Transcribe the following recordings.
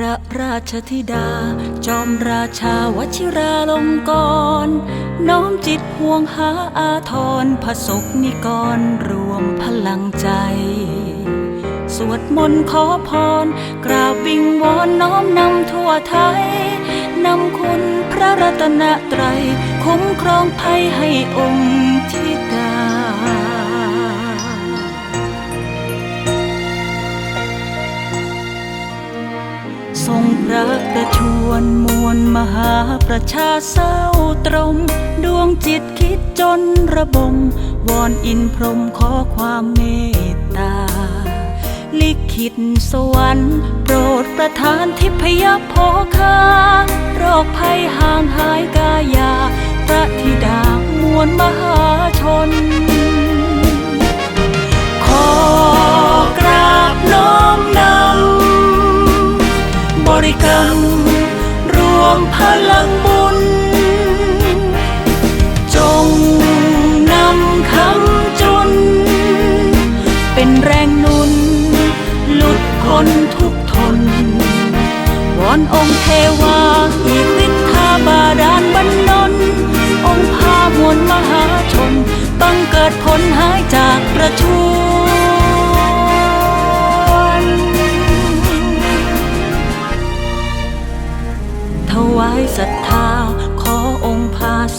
พระราชธิดา จอมราชาวชิราลงกรณน้อมจิตห่วงหาอาทรพระสกนิกรรวมพลังใจ สวดมนต์ขอพร กราบวิงวอนน้อมนำทั่วไทย นำคุณพระรัตนตรัยคุ้มครองภัยให้องค์ ชวรมวลมหาประชาเศร้าตรม ดวงจิตคิดจนระบม วอนอินพรมขอความเมตตา ลิขิตสวรรค์ โปรดประทานทิพยโภคาโรคภัยห่างหายกายา พระธิดามวลมหาชน ขอกราบน้อมนำบริกรรม มพลังบุญ จงนำคำจุนเป็นแรงนุน หลุดพ้นทุกทน วอนองค์เทวาอีกฤทธาบาดาลบันดลองค์พามวลมหาชนบังเกิดผลหายจากประชว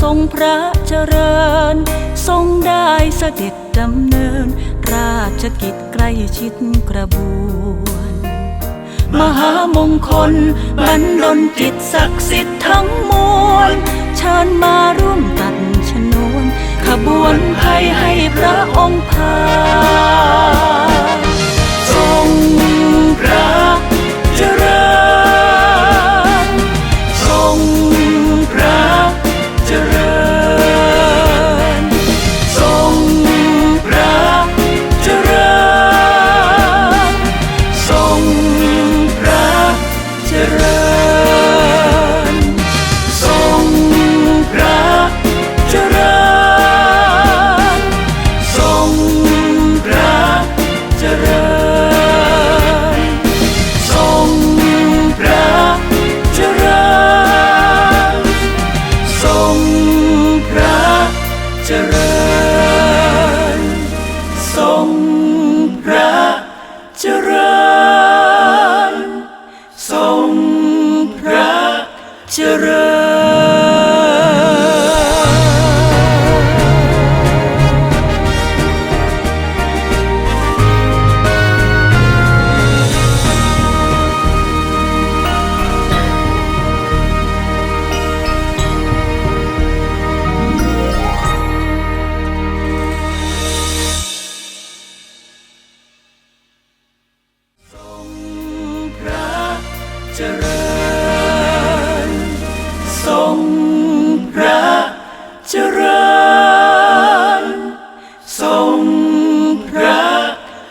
ทรงพระเจริญ ทรงได้เสด็จดำเนิน ราชกิจใกล้ชิดกระบวน มหามงคลบรรลนจิตศักดิ์สิทธิ์ทั้งมวล เชิญมาร่วมตัด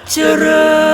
Natural